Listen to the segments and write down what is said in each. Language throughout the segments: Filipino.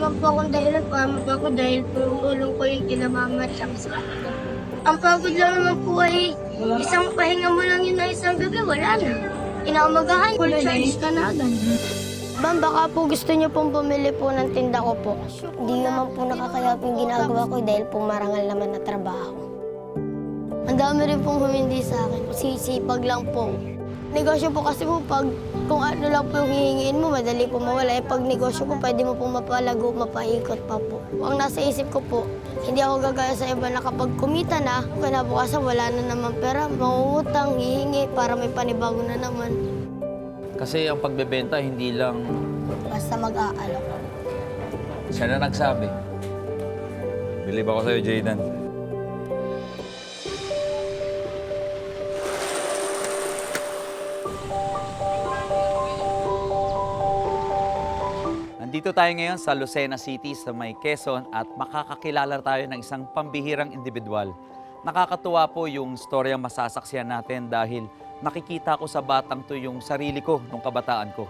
naman po akong dahilan para ako dahil tulong ko yung kina mama at sa akin. Ang pagod lang naman po ay isang pahinga mo lang yun na isang gabi, wala na. Inaumagahan, full charge ka na agad. Ma'am, baka po gusto niyo pong bumili po ng tinda ko po. Hindi naman po nakakayap yung ginagawa ko dahil po marangal naman na trabaho. Ang dami rin pong humindi sa akin. Sisipag lang po. Negosyo po kasi po pag kung ano lang po yung hihingiin mo, madali po mawala. Eh pag negosyo po, pwede mo pong mapalago, mapaikot pa po. Ang nasa isip ko po, hindi ako gagaya sa iba na kapag kumita na, kinabukasan wala na naman pera, mangungutang, hihingi para may panibago na naman. Kasi ang pagbebenta, hindi lang Basta mag-aalok. siya na nagsabi. Believe ako sa'yo, Jayden. Nandito tayo ngayon sa Lucena City sa may Quezon at makakakilala tayo ng isang pambihirang individual. Nakakatuwa po yung storyang masasaksiyan natin dahil nakikita ko sa batang to yung sarili ko nung kabataan ko.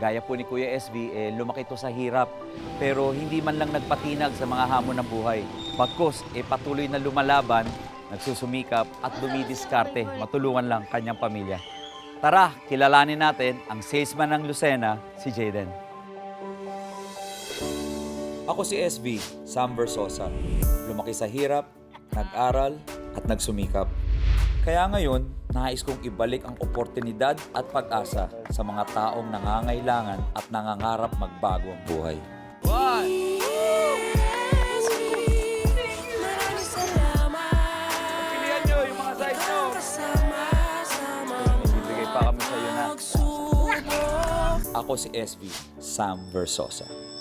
Gaya po ni Kuya SB, eh, lumaki to sa hirap pero hindi man lang nagpatinag sa mga hamon ng buhay. Pagkos, eh, patuloy na lumalaban, nagsusumikap at dumidiskarte, matulungan lang kanyang pamilya. Tara, kilalanin natin ang salesman ng Lucena, si Jaden. Ako si SB, Sam Versosa. Lumaki sa hirap, nag-aral, at nagsumikap. Kaya ngayon, nais kong ibalik ang oportunidad at pag-asa sa mga taong nangangailangan at nangangarap magbago ang buhay. Na. Ako si SB, Sam Versosa.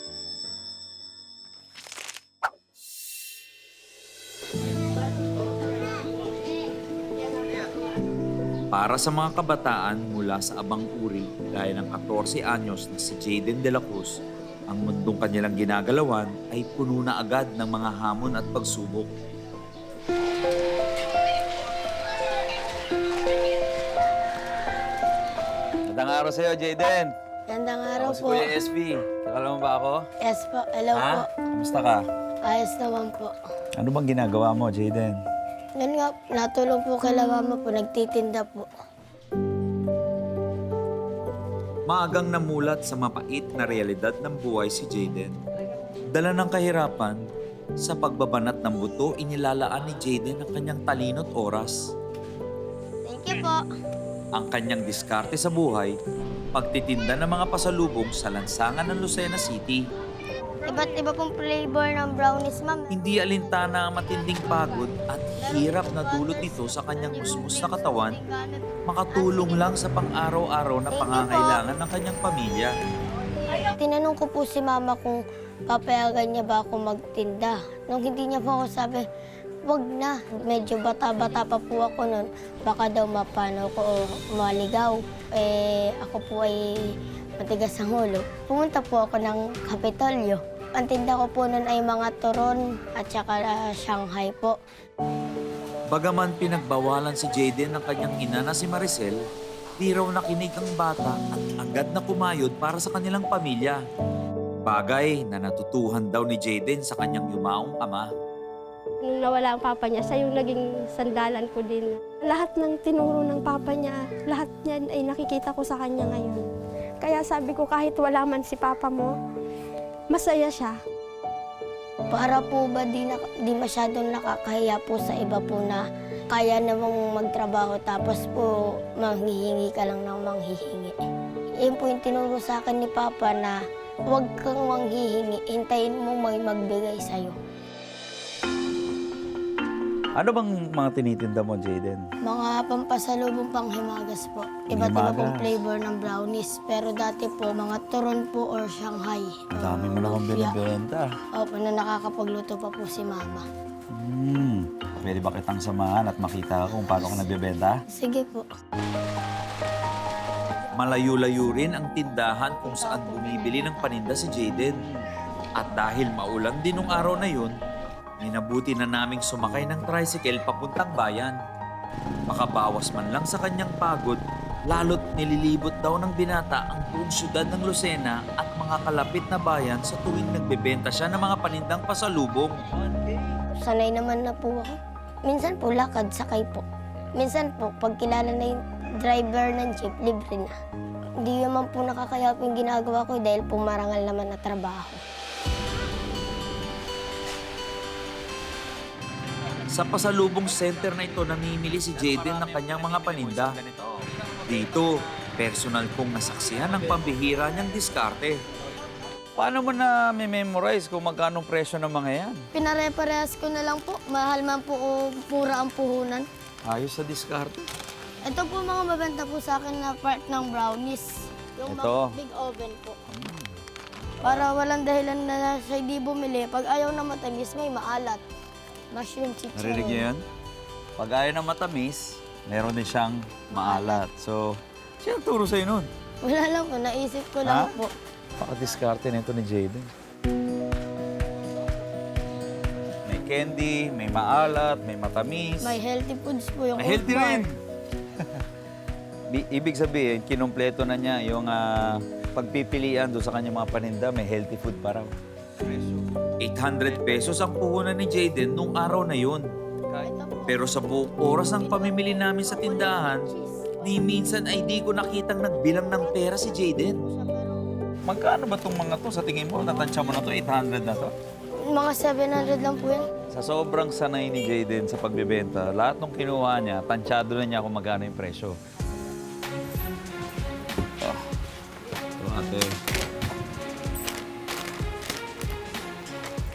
Para sa mga kabataan mula sa abang uri gaya ng 14 anyos na si Jaden De La Cruz, ang mundong kanilang ginagalawan ay puno na agad ng mga hamon at pagsubok. Magandang araw sa'yo, Jaden. Gandang araw Ako si po. Kuya SB. Kakala mo ba ako? Yes po. Hello po. Kamusta ka? Ayos naman po. Ano bang ginagawa mo, Jayden? Yan nga, natulong po kay mama po. Nagtitinda po. Maagang namulat sa mapait na realidad ng buhay si Jaden. Dala ng kahirapan, sa pagbabanat ng buto, inilalaan ni Jaden ang kanyang talino at oras. Thank you po. Ang kanyang diskarte sa buhay, pagtitinda ng mga pasalubong sa lansangan ng Lucena City. Iba't iba pong flavor ng brownies, ma'am. Hindi alintana ang matinding pagod at hirap na dulot nito sa kanyang musmus na katawan, makatulong lang sa pang-araw-araw na pangangailangan ng kanyang pamilya. Tinanong ko po si mama kung papayagan niya ba ako magtinda. Nung hindi niya po ako sabi, wag na. Medyo bata-bata pa po ako noon. Baka daw mapano ko o maligaw. Eh, ako po ay matigas ang ulo. Pumunta po ako ng Kapitolyo. Ang tinda ko po noon ay mga turon at saka ah, Shanghai po. Bagaman pinagbawalan si Jaden ng kanyang ina na si Maricel, di raw nakinig ang bata at agad na kumayod para sa kanilang pamilya. Bagay na natutuhan daw ni Jaden sa kanyang yumaong ama. Nung nawala ang papa niya, siya yung naging sandalan ko din. Lahat ng tinuro ng papa niya, lahat niyan ay nakikita ko sa kanya ngayon. Kaya sabi ko kahit wala man si papa mo, masaya siya. Para po ba di, na, di masyadong nakakahiya po sa iba po na kaya namang magtrabaho tapos po manghihingi ka lang ng manghihingi. Yun po yung tinuro sa akin ni Papa na huwag kang manghihingi, hintayin mo may magbigay sa'yo. Ano bang mga tinitinda mo, Jayden? Mga pampasalubong panghimagas po. Iba't iba pong Panghimagas. flavor ng brownies. Pero dati po, mga turon po or Shanghai. Ang dami mo na kong lumpia. binibenta. Opo, na nakakapagluto pa po si Mama. Hmm. Pwede ba kitang samahan at makita kung paano ka nagbebenta? Sige po. Malayo-layo rin ang tindahan kung saan bumibili ng paninda si Jaden. At dahil maulan din nung araw na yun, minabuti na naming sumakay ng tricycle papuntang bayan. Makabawas man lang sa kanyang pagod Lalo't nililibot daw ng binata ang buong syudad ng Lucena at mga kalapit na bayan sa tuwing nagbebenta siya ng mga panindang pasalubong. Sanay naman na po ako. Minsan po lakad, sakay po. Minsan po, pag kilala na yung driver ng jeep, libre na. Hindi naman po nakakayap yung ginagawa ko dahil po marangal naman na trabaho. Sa pasalubong center na ito, namimili si Jaden ng kanyang mga paninda. Dito, personal kong nasaksihan ang pambihira niyang diskarte. Paano mo na memorize kung magkano presyo ng mga yan? Pinare-parehas ko na lang po. Mahal man po o pura ang puhunan. Ayos sa diskarte. Ito po mga mabenta po sa akin na part ng brownies. Yung Ito. mga big oven po. Para walang dahilan na siya hindi bumili. Pag ayaw na matamis, may maalat. Mushroom chicharon. Narinig niyo yan? Pag ayaw na matamis, meron din siyang maalat. So, sino turo sa'yo nun? Wala lang po, naisip ko lang Ha? po. Pakadiskarte nito ni Jaden. May candy, may maalat, may matamis. May healthy foods po yung May healthy Oat Bar. rin. Bi- Ibig sabihin, kinumpleto na niya yung ah, pagpipilian doon sa kanyang mga paninda, may healthy food pa raw. 800 pesos ang puhunan ni Jaden nung araw na yun. Pero sa buong oras ng pamimili namin sa tindahan, ni minsan ay di ko nakitang nagbilang ng pera si Jaden. Magkano ba itong mga to? Sa tingin mo, natansya mo na to, 800 na to? Mga 700 lang po yan. Sa sobrang sanay ni Jaden sa pagbebenta, lahat ng kinuha niya, tansyado na niya kung magkano yung presyo. Oh. Ito ate.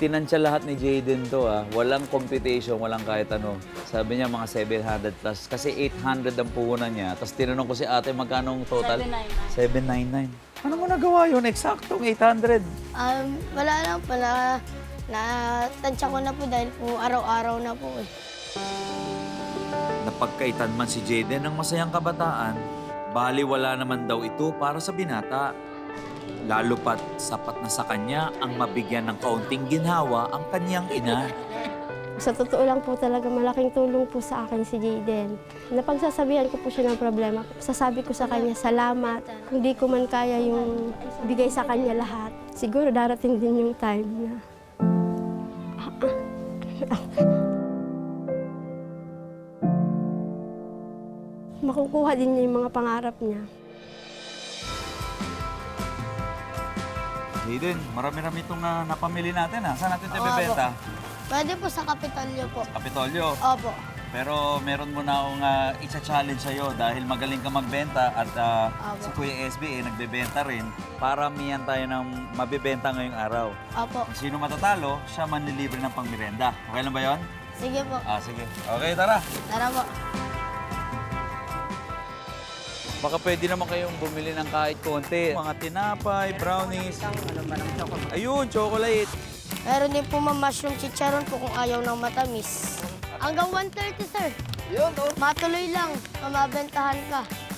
Tinansya lahat ni Jaden to ah. Walang computation, walang kahit ano. Sabi niya mga 700 plus. Kasi 800 ang puhunan niya. Tapos tinanong ko si ate magkano ang total? 799. 799. Ano mo nagawa yun? Eksaktong 800. Um, wala lang po na, na tansya ko na po dahil po araw-araw na po eh. Napagkaitan man si Jaden ng masayang kabataan, bali wala naman daw ito para sa binata. Lalo pat sapat na sa kanya ang mabigyan ng kaunting ginhawa ang kanyang ina. Sa totoo lang po talaga, malaking tulong po sa akin si Jaden. Napagsasabihan ko po siya ng problema. Sasabi ko sa kanya, salamat. Kung di ko man kaya yung bigay sa kanya lahat, siguro darating din yung time na makukuha din niya yung mga pangarap niya. Jaden, marami-rami itong ah, napamili natin ha. Saan natin ito bebenta? Pwede po sa Kapitolyo po. Kapitolyo. Opo. Pero meron mo na akong uh, isa-challenge sa'yo dahil magaling ka magbenta at ah, Opo. si Kuya SB eh, nagbebenta rin. Paramihan tayo ng mabibenta ngayong araw. Opo. Kung sino matatalo, siya manlilibre ng pangmirenda. Okay lang ba yon? Sige po. Ah, sige. Okay, tara. Tara po. Baka pwede naman kayong bumili ng kahit konti. Mga tinapay, brownies. Ayun, chocolate. Meron din po mushroom chicharon po kung ayaw ng matamis. Hanggang 130, sir. Yun, oh. Matuloy lang. Mamabentahan ka.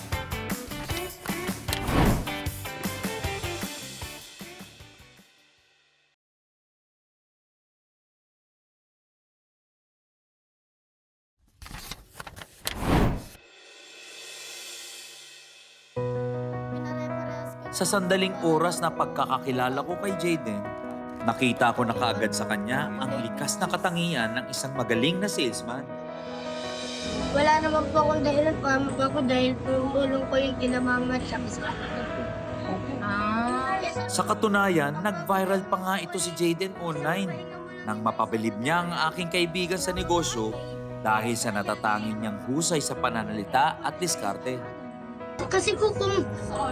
Sa sandaling oras na pagkakakilala ko kay Jaden, nakita ko na kaagad sa kanya ang likas na katangian ng isang magaling na salesman. Wala naman po akong dahilan para ako dahil tumulong ko yung kinamamatsak sa akin. Sa katunayan, nag-viral pa nga ito si Jaden online nang mapabilib niya ang aking kaibigan sa negosyo dahil sa natatangin niyang husay sa pananalita at diskarte. Kasi po kung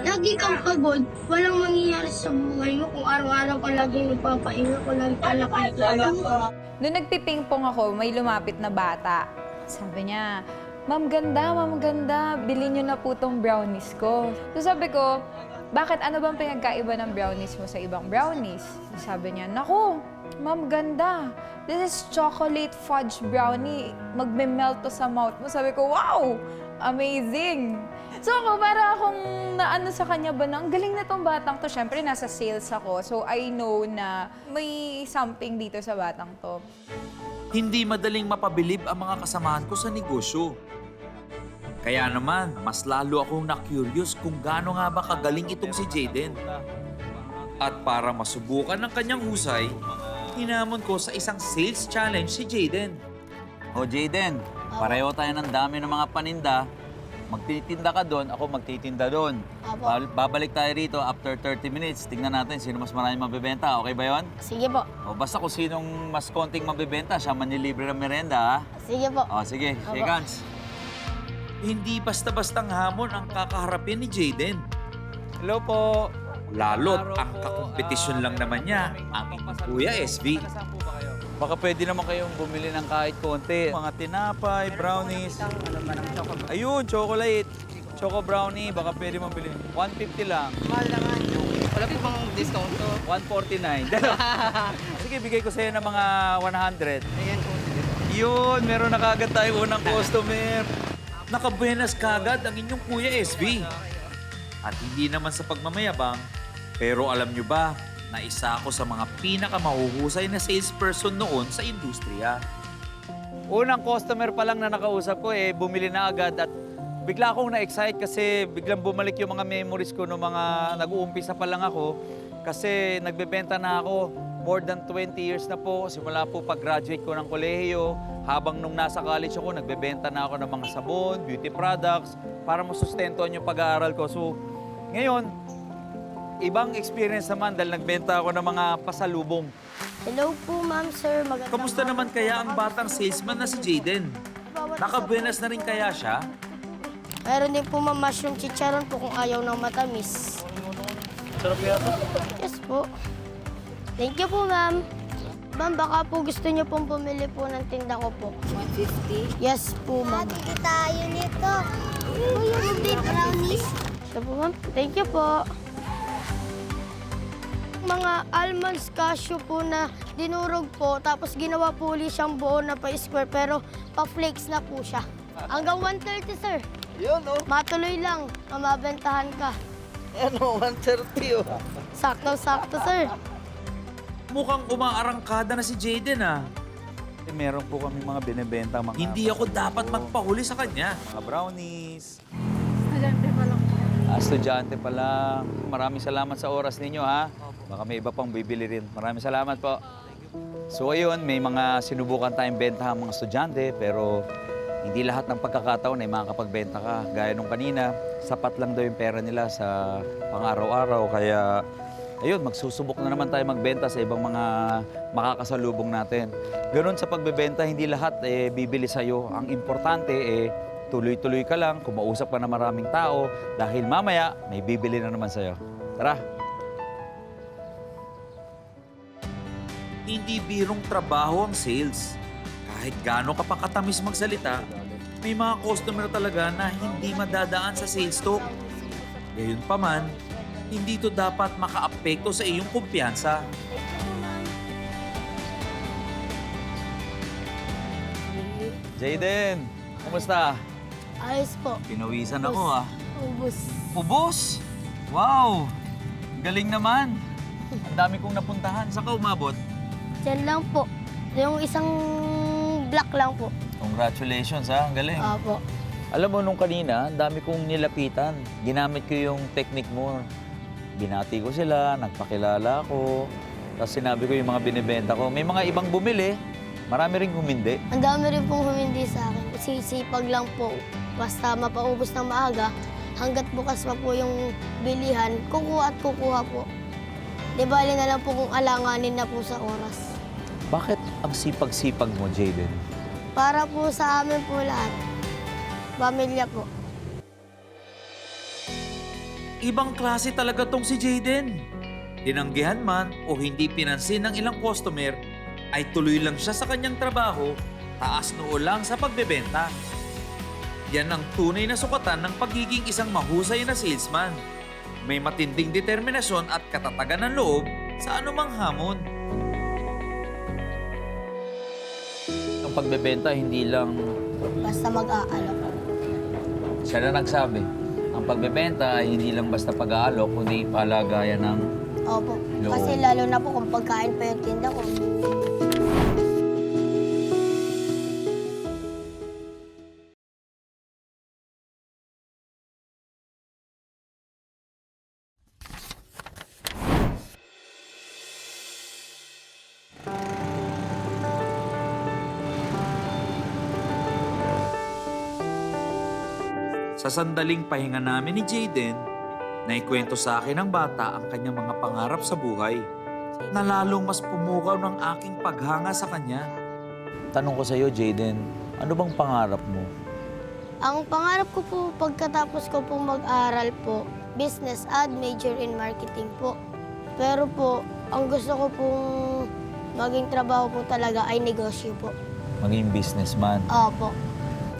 lagi kang pagod, walang mangyayari sa buhay mo kung araw-araw ka laging nagpapahinga ko lang talakay ka. Noong nagpipingpong ako, may lumapit na bata. Sabi niya, Ma'am ganda, ma'am ganda, bilhin niyo na po tong brownies ko. So sabi ko, bakit ano bang pinagkaiba ng brownies mo sa ibang brownies? Sabi niya, naku, ma'am ganda, this is chocolate fudge brownie. Magme-melt to sa mouth mo. Sabi ko, wow, amazing. So ako, para akong naano sa kanya ba na, ang galing na tong batang to. Siyempre, nasa sales ako. So I know na may something dito sa batang to. Hindi madaling mapabilib ang mga kasamahan ko sa negosyo. Kaya naman, mas lalo akong na-curious kung gaano nga ba kagaling itong si Jaden. At para masubukan ng kanyang husay, hinamon ko sa isang sales challenge si Jaden. O Jaden, pareho tayo ng dami ng mga paninda. Magtitinda ka doon, ako magtitinda doon. Bal- Babalik tayo rito after 30 minutes. Tingnan natin sino mas maraming mabibenta. Okay ba yon? Sige po. O basta kung sinong mas konting mabibenta, siya manilibre ng merenda, ha? Sige po. O sige, Apo. shake hands. Hindi basta-bastang hamon ang kakaharapin ni Jaden. Hello po. Lalot, ang kakompetisyon lang naman niya, ang inyong Kuya SB. Baka pwede naman kayong bumili ng kahit konti. Mga tinapay, brownies. Ayun, chocolate. Choco brownie, baka pwede mabili. 150 lang. Mahal naman. Wala po bang discount to? 149. Sige, bigay ko sa'yo ng mga 100. Ayan po. Yun, meron na kagad tayong unang customer. Nakabuenas kagad ang inyong Kuya SB. At hindi naman sa pagmamayabang, pero alam nyo ba na isa ako sa mga pinakamahuhusay na salesperson noon sa industriya. Unang customer pa lang na nakausap ko eh, bumili na agad at bigla akong na-excite kasi biglang bumalik yung mga memories ko nung mga nag-uumpisa pa lang ako kasi nagbebenta na ako more than 20 years na po simula po pag-graduate ko ng kolehiyo habang nung nasa college ako nagbebenta na ako ng mga sabon, beauty products para masustentuhan yung pag-aaral ko. So ngayon, ibang experience naman dahil nagbenta ako ng mga pasalubong. Hello po, ma'am, sir. Magandang Kamusta naman kaya ang batang salesman na si Jaden? Nakabuenas na rin kaya siya? Meron din po, ma'am, mushroom chicharon po kung ayaw ng matamis. Sarap yata. Yes po. Thank you po, ma'am. Ma'am, baka po gusto niyo pong bumili po ng tinda ko po. 150? Yes po, ma'am. Dito tayo nito. Kuya, hindi brownies. Ito po, ma'am. Thank you po. Mga almonds cashew po na dinurog po, tapos ginawa po ulit siyang buo na pa-square, pero pa-flakes na po siya. Hanggang 130, sir. Yun oh. Matuloy lang, mamabentahan ka. Ano, 130 oh. Sakto-sakto, sir. Mukhang umaarangkada na si Jaden ah. Eh, meron po kami mga binibenta mga... Hindi ako dapat magpahuli sa kanya. Mga brownies. Estudyante pa lang. Ah, estudyante pa lang. Maraming salamat sa oras ninyo ha. Baka may iba pang bibili rin. Maraming salamat po. So ayun, may mga sinubukan tayong bentahan mga estudyante pero hindi lahat ng pagkakataon ay makakapagbenta ka. Gaya nung kanina, sapat lang daw yung pera nila sa pang-araw-araw. Kaya ayun, magsusubok na naman tayo magbenta sa ibang mga makakasalubong natin. Ganon sa pagbebenta, hindi lahat eh, bibili sa'yo. Ang importante eh, tuloy-tuloy ka lang, kumausap ka na maraming tao dahil mamaya may bibili na naman sa'yo. Tara! Hindi birong trabaho ang sales. Kahit gaano ka pa katamis magsalita, may mga customer talaga na hindi madadaan sa sales talk. Gayon pa man, hindi to dapat makaapekto sa iyong kumpiyansa. Jaden, kumusta? Ayos po. Pinawisan ako ah. Ubus. Ubos! Wow! Galing naman! Ang dami kong napuntahan. Saan ka umabot? Diyan lang po. Yung isang block lang po. Congratulations ha, ang galing. Opo. Alam mo, nung kanina, ang dami kong nilapitan. Ginamit ko yung technique mo. Binati ko sila, nagpakilala ko. Tapos sinabi ko yung mga binibenta ko. May mga ibang bumili, marami rin humindi. Ang dami rin pong humindi sa akin. Sisipag lang po. Basta mapaubos ng maaga, hanggat bukas pa po yung bilihan, kukuha at kukuha po. Di bali na lang po kung alanganin na po sa oras. Bakit ang sipag-sipag mo, Jaden? Para po sa amin po lahat. Pamilya po. Ibang klase talaga tong si Jaden. Tinanggihan man o hindi pinansin ng ilang customer, ay tuloy lang siya sa kanyang trabaho, taas noo lang sa pagbebenta. Yan ang tunay na sukatan ng pagiging isang mahusay na salesman. May matinding determinasyon at katatagan ng loob sa anumang hamon. Ang pagbebenta hindi lang Basta mag-aalok. siya na nagsabi. Ang pagbebenta ay hindi lang basta pag-aalok, kundi palagayan ng Opo. Loob. Kasi lalo na po kung pagkain pa yung tinda ko. Sa sandaling pahinga namin ni Jaden, naikwento sa akin ng bata ang kanyang mga pangarap sa buhay na lalong mas pumukaw ng aking paghanga sa kanya. Tanong ko sa iyo, Jaden, ano bang pangarap mo? Ang pangarap ko po pagkatapos ko po mag-aral po, business ad, major in marketing po. Pero po, ang gusto ko pong maging trabaho po talaga ay negosyo po. Maging businessman. Opo.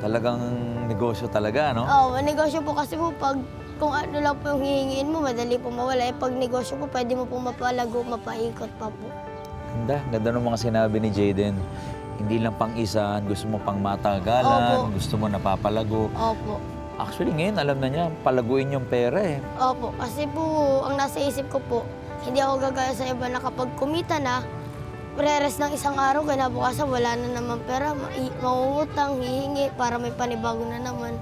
Talagang negosyo talaga, no? Oo, negosyo po kasi po pag kung ano lang po yung hihingiin mo, madali po mawala. Eh, pag negosyo po, pwede mo po mapalago, mapaikot pa po. Ganda, ganda ng mga sinabi ni Jaden. Hindi lang pang isa, gusto mo pang matagalan, Opo. gusto mo napapalago. Opo. Actually, ngayon, alam na niya, palaguin yung pera eh. Opo, kasi po, ang nasa isip ko po, hindi ako gagaya sa iba na kapag kumita na, preres ng isang araw, kinabukasan wala na naman pera, ma- i- mangungutang, hihingi, para may panibago na naman.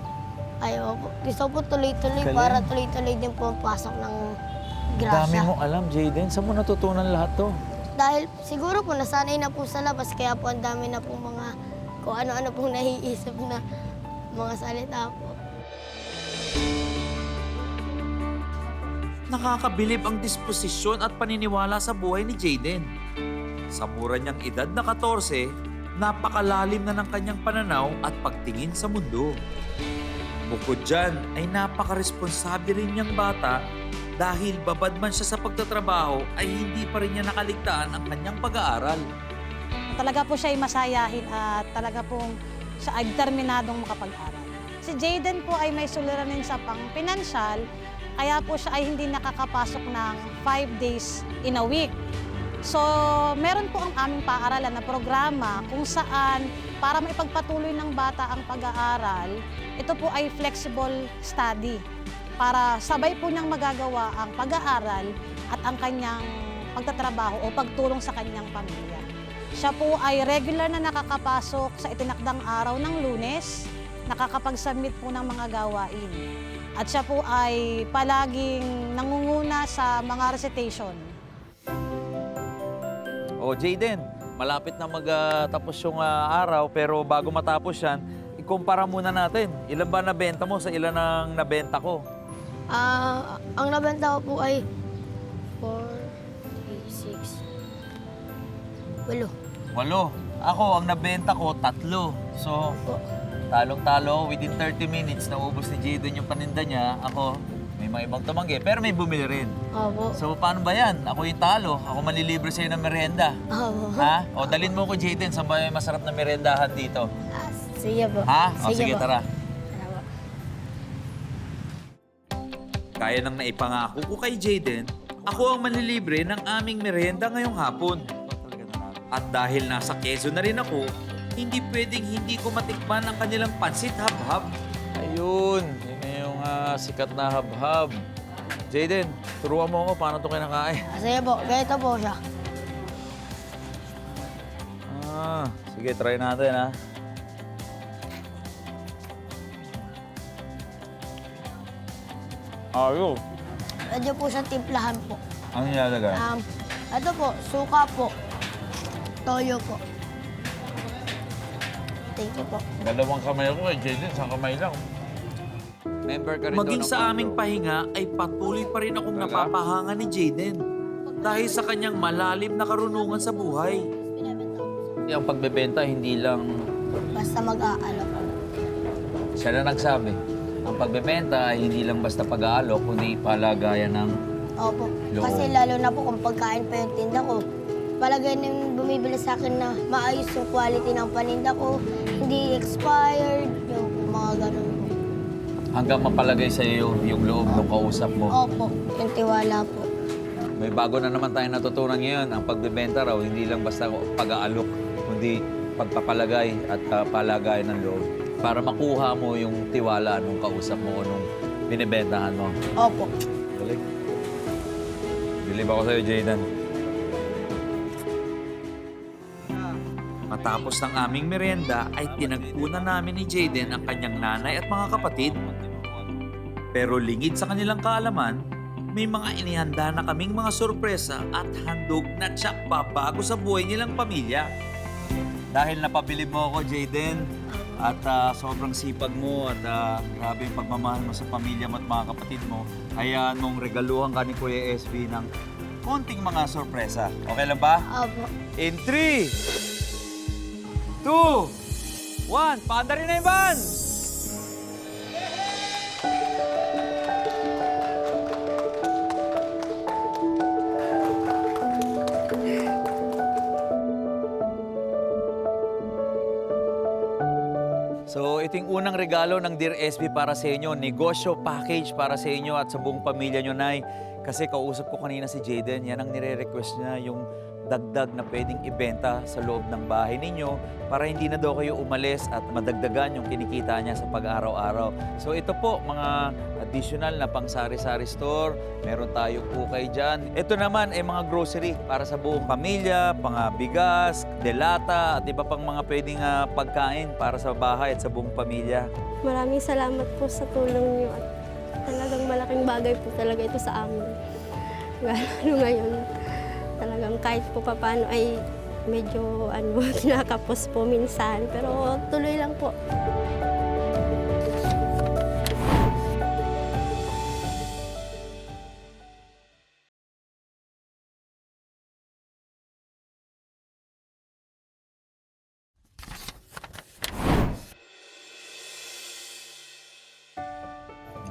Ayaw po. Gusto po tuloy-tuloy Galing. para tuloy-tuloy din po ang pasok ng Ang Dami grasya. mong alam, Jaden. Saan mo natutunan lahat to? Dahil siguro po nasanay na po sa labas, kaya po ang dami na po mga kung ano-ano pong naiisip na mga salita po. Nakakabilib ang disposisyon at paniniwala sa buhay ni Jaden. Sa mura niyang edad na 14, napakalalim na ng kanyang pananaw at pagtingin sa mundo. Bukod dyan ay napakaresponsable rin niyang bata dahil babad man siya sa pagtatrabaho ay hindi pa rin niya nakaligtaan ang kanyang pag-aaral. Talaga po siya ay masayahin at talaga pong siya ay determinadong makapag-aral. Si Jaden po ay may suliranin sa pang pinansyal, kaya po siya ay hindi nakakapasok ng five days in a week. So, meron po ang aming paaralan na programa kung saan para maipagpatuloy ng bata ang pag-aaral, ito po ay flexible study para sabay po niyang magagawa ang pag-aaral at ang kanyang pagtatrabaho o pagtulong sa kanyang pamilya. Siya po ay regular na nakakapasok sa itinakdang araw ng lunes, nakakapag-submit po ng mga gawain. At siya po ay palaging nangunguna sa mga recitation. O Jaden, malapit na magtapos yung ah, araw pero bago matapos yan, ikumpara muna natin. Ilan ba nabenta mo sa ilan ang nabenta ko? Ah, ang nabenta ko po ay 4, 3, 6, 8. Walo. Ako, ang nabenta ko, tatlo. So, talong-talo, within 30 minutes, naubos ni Jaden yung paninda niya. Ako, may mga ibang tumanggi, pero may bumili rin. Opo. So, paano ba yan? Ako yung talo. Ako manlilibre sa'yo ng merienda. Opo. Ha? O, dalin mo ko, Jaden, saan ba may masarap na merendahan dito? Ah, sige po. Ha? O, sige, po. tara. Kaya nang naipangako ko kay Jaden, ako ang manlilibre ng aming merienda ngayong hapon. At dahil nasa Quezon na rin ako, hindi pwedeng hindi ko matikman ang kanilang pansit habhab. Ayun, ah, sikat na habhab. Jaden, turuan mo ako paano ito kinakain. Ah, sige po, ganito po siya. Ah, sige, try natin ha. Ayun. Medyo po siyang timplahan po. Ano nilalagay? Um, ito po, suka po. Toyo po. Thank you po. Dalawang kamay ako kay Jaden, sa kamay lang. Member ka rin Maging sa aming pahinga ay patuloy pa rin akong napapahanga ni Jaden dahil sa kanyang malalim na karunungan sa buhay. Ang pagbebenta hindi lang Basta mag-aalok. siya na nagsabi. Ang pagbebenta ay hindi lang basta pag-aalok, kundi palagayan ng Opo. Loob. Kasi lalo na po kung pagkain pa yung tinda ko, palagay na yung bumibili sa akin na maayos yung quality ng paninda ko, hindi expired, hanggang mapalagay sa iyo yung loob ng kausap mo. Opo, yung tiwala po. May bago na naman tayo natutunan ngayon. Ang pagbebenta raw, hindi lang basta pag-aalok, kundi pagpapalagay at uh, palagay ng loob. Para makuha mo yung tiwala nung kausap mo o nung binibentahan mo. Opo. Galing. Believe ako sa'yo, Jaydan. Matapos ng aming merienda ay tinagpunan namin ni Jayden ang kanyang nanay at mga kapatid. Pero lingid sa kanilang kaalaman, may mga inihanda na kaming mga sorpresa at handog na tsak bago sa buhay nilang pamilya. Dahil napabilib mo ako, Jayden, At ah, sobrang sipag mo at ah, grabe yung pagmamahal mo sa pamilya mo at mga kapatid mo. Hayaan mong regaluhan ka ni Kuya SB ng konting mga sorpresa. Okay lang ba? Opo. In 3, 2, 1, paanda rin na yung van! Unang regalo ng Dear SB para sa inyo. Negosyo package para sa inyo at sa buong pamilya nyo, Nay. Kasi kausap ko kanina si Jaden, yan ang nire-request niya, yung dagdag na pwedeng ibenta sa loob ng bahay ninyo para hindi na daw kayo umalis at madagdagan yung kinikita niya sa pag-araw-araw. So ito po, mga additional na pang sari-sari store. Meron tayo ukay dyan. Ito naman ay mga grocery para sa buong pamilya, mga bigas, delata, at iba pang mga pwedeng ah, pagkain para sa bahay at sa buong pamilya. Maraming salamat po sa tulong niyo at talagang malaking bagay po talaga ito sa amin. Lalo ngayon, talagang kahit po paano ay medyo ano, kinakapos po minsan. Pero tuloy lang po.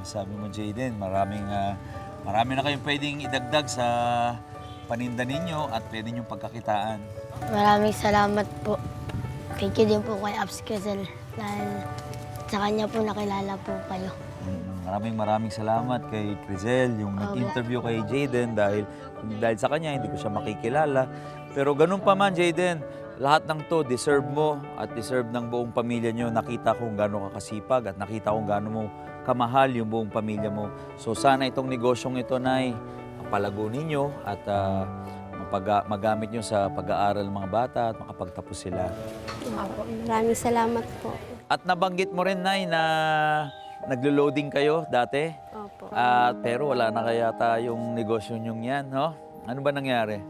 Sabi mo, Jaden, maraming, ah, marami na kayong pwedeng idagdag sa paninda ninyo at pwede niyong pagkakitaan. Maraming salamat po. Thank you din po kay Abs Quezon dahil sa kanya po nakilala po kayo. Mm, Maraming maraming salamat kay Crizel, yung nag-interview kay Jaden dahil dahil sa kanya hindi ko siya makikilala. Pero ganun pa man, Jaden, lahat ng to deserve mo at deserve ng buong pamilya nyo. Nakita kung gaano ka kasipag at nakita kung gaano mo kamahal yung buong pamilya mo. So sana itong negosyong ito, Nay, palago ninyo at ah, mapaga- magamit nyo sa pag-aaral ng mga bata at makapagtapos sila. Opo, Maraming salamat po. At nabanggit mo rin, Nay, na naglo-loading kayo dati. Opo. At pero wala na kaya yung negosyo nyong yan, no? Ano ba nangyari?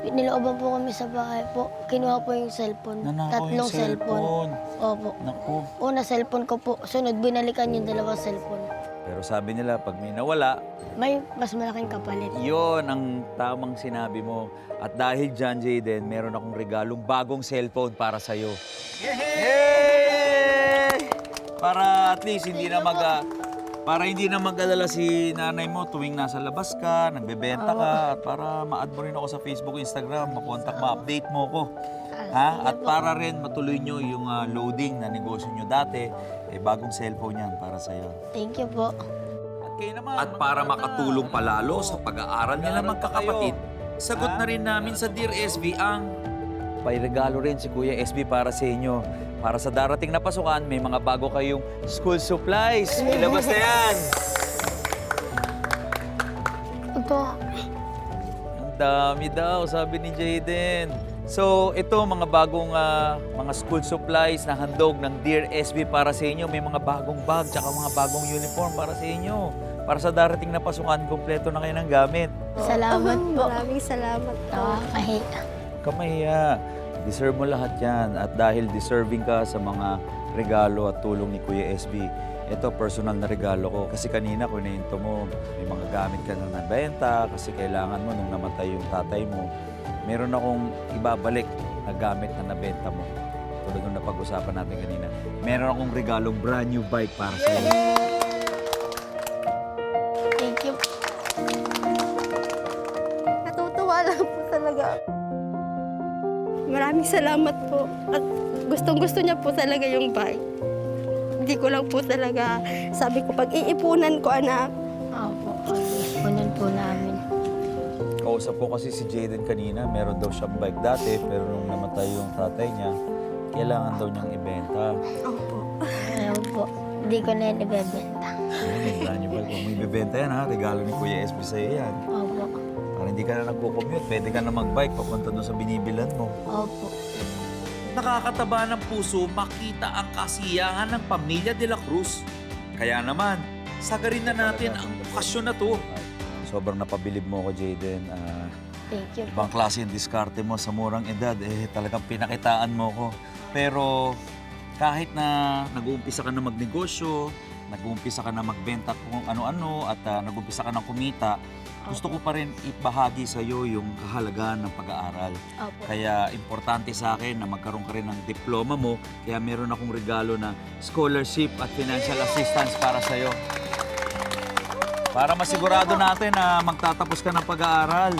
Nilooban po kami sa bahay po. Kinuha po yung cellphone. Tatlong cellphone. Opo. Naku. Una cellphone ko po. Sunod, binalikan yung dalawang cellphone. Pero sabi nila, pag may nawala, May mas malaking kapalit. yon ang tamang sinabi mo. At dahil dyan, Jaden, meron akong regalong bagong cellphone para sa'yo. Yay! Para at least hindi na mag... ah, para hindi na mag-alala si nanay mo tuwing nasa labas ka, nagbebenta ka, at para ma-add mo rin ako sa Facebook, Instagram, makontak, ma-update mo ko. Ha? At para rin matuloy nyo yung ah, loading na negosyo nyo dati, eh, bagong cellphone yan para sa'yo. Thank you po. At kayo naman, At para makatulong palalo sa pag-aaral nila magkakapatid, sagot na rin namin sa Dear SB ang may regalo rin si Kuya SB para sa inyo. Para sa darating na pasukan, may mga bago kayong school supplies. Ilabas na yan! Ito, Ang dami daw, sabi ni Jaden. So, ito mga bagong ah, mga school supplies na handog ng Dear SB para sa inyo. May mga bagong bag, tsaka mga bagong uniform para sa inyo. Para sa darating na pasukan, kompleto na kayo ng gamit. salamat po. Maraming salamat po. Nakakahiya. Kamahiya. Deserve mo lahat yan. At dahil deserving ka sa mga regalo at tulong ni Kuya SB, ito personal na regalo ko. Kasi kanina, kuninto mo, may mga gamit ka na nabenta kasi kailangan mo nung namatay yung tatay mo. Meron akong ibabalik na gamit na nabenta mo. Tulad nung napag-usapan natin kanina. Meron akong regalong brand new bike para sa iyo. Thank you. Natutuwa lang po talaga. Maraming salamat po. At gustong gusto niya po talaga yung bike. Hindi ko lang po talaga, sabi ko, pag iipunan ko anak, Opo. Punan po namin. Kausap ko kasi si Jaden kanina, meron daw siyang bike dati, pero nung namatay yung tatay niya, kailangan daw niyang ibenta. opo. Ayun po. Hindi ko na yan ibebenta. Ayun, brand new bike. Kung may bibenta yan ha, regalo ni Kuya SB sa'yo yan. Opo. Para hindi ka na nagko-commute, pwede ka na mag-bike papunta doon sa binibilan mo. Opo. Nakakataba ng puso makita ang kasiyahan ng pamilya de la Cruz. Kaya naman, sagarin na natin ang okasyon na to. Sobrang napabilib mo ko, Jaden. Ah, Thank you ibang klase yung diskarte mo sa murang edad. Eh, talagang pinakitaan mo ko. Pero kahit na nag-uumpisa ka na magnegosyo, nag-uumpisa ka na magbenta kung ano-ano at ah, nag-uumpisa ka na kumita, gusto ko pa rin ibahagi sa iyo yung kahalagahan ng pag-aaral. Opo. Kaya importante sa akin na magkaroon ka rin ng diploma mo. Kaya meron akong regalo na scholarship at financial assistance para sa iyo. Para masigurado natin na magtatapos ka ng pag-aaral.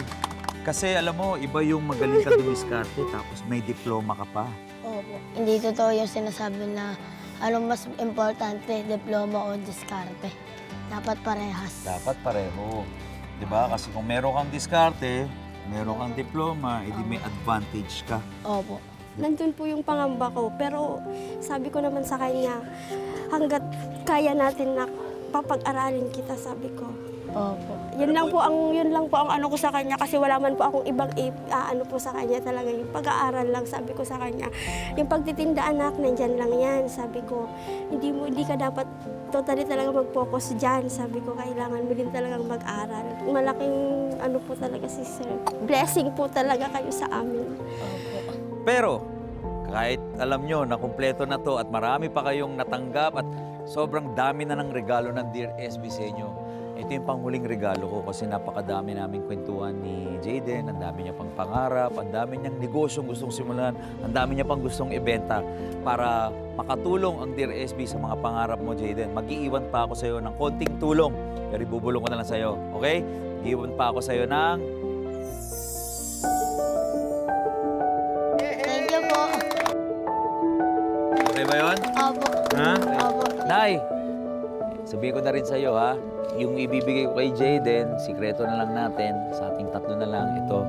Kasi alam mo, iba yung magaling ka dumiskarte tapos may diploma ka pa. Opo. Hindi totoo yung sinasabi na anong mas importante, diploma o diskarte. Dapat parehas. Dapat pareho. 'Di ba? Kasi kung meron kang diskarte, meron kang diploma, edi may advantage ka. Opo. Nandun po yung pangamba ko. Pero sabi ko naman sa kanya, hanggat kaya natin na papag-aralin kita, sabi ko. Opo. Yun lang po ang yun lang po ang ano ko sa kanya kasi wala man po akong ibang ah, ano po sa kanya talaga yung pag-aaral lang sabi ko sa kanya. Yung pagtitinda anak nandiyan lang yan sabi ko. Hindi mo hindi ka dapat totally talaga mag-focus diyan sabi ko kailangan mo din talagang mag-aral. Malaking ano po talaga si sir. Blessing po talaga kayo sa amin. Pero, kahit alam nyo na kumpleto na to at marami pa kayong natanggap at sobrang dami na ng regalo ng Dear SB sa inyo, ito yung panghuling regalo ko kasi napakadami naming kwentuhan ni Jaden, ang dami niya pang pangarap, ang dami niyang negosyong gustong simulan, ang dami niya pang gustong ibenta para makatulong ang Dear SB sa mga pangarap mo, Jaden. Mag-iiwan pa ako sa iyo ng konting tulong, pero ibubulong ko na lang sa iyo, okay? Iiwan pa ako sa iyo ng Thank you po. Okay ba yun? Opo. Ha? Opo. Nay, sabihin ko na rin sa iyo ha, yung ibibigay ko kay Jaden, sikreto na lang natin, sa ating tatlo na lang, ito.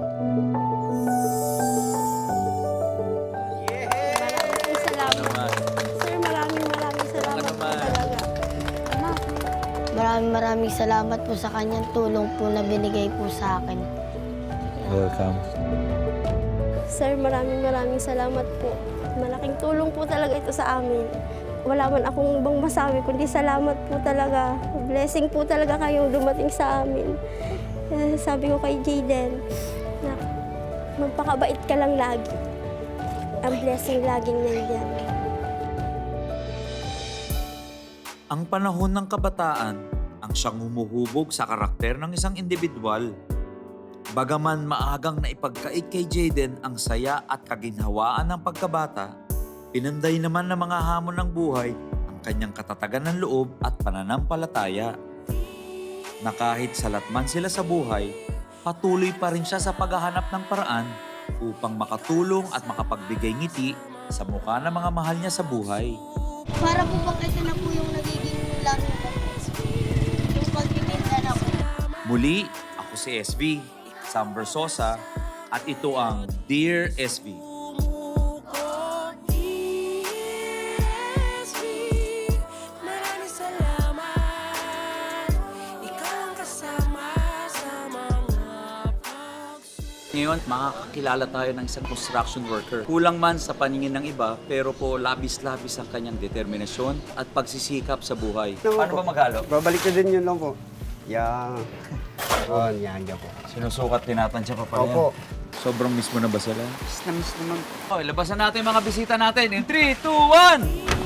Maraming salamat. Naman. Sir, maraming maraming salamat po naman. talaga. Maraming maraming salamat po sa kanyang tulong po na binigay po sa akin. Welcome. Sir, maraming maraming salamat po. Malaking tulong po talaga ito sa amin. Wala man akong ibang masabi, kundi salamat po talaga. Blessing po talaga kayong dumating sa amin. Kaya sabi ko kay Jaden, na magpakabait ka lang lagi. Ang blessing laging nandyan. Ang panahon ng kabataan ang siyang humuhubog sa karakter ng isang individual. Bagaman maagang naipagkait kay Jaden ang saya at kaginhawaan ng pagkabata, pinanday naman ng mga hamon ng buhay ang kanyang katatagan ng loob at pananampalataya. Na kahit salat man sila sa buhay, patuloy pa rin siya sa paghahanap ng paraan upang makatulong at makapagbigay ngiti sa mukha ng mga mahal niya sa buhay. Para po bang ito na po yung nagiging laro ko? Yung pagtitinda na po. Muli, ako si SB, Sam Versosa, at ito ang Dear SB. Ngayon, makakakilala tayo ng isang construction worker. Kulang man sa paningin ng iba, pero po labis-labis ang kanyang determinasyon at pagsisikap sa buhay. Paano ba maghalo? Babalik ko din yun lang po. Yan. Yun, yan, yan po. Sinusukat, tinatansya pa pala Opo. yan. Sobrang mismo na ba sila? Miss na miss naman po. Okay, labasan natin yung mga bisita natin in 3, 2, 1!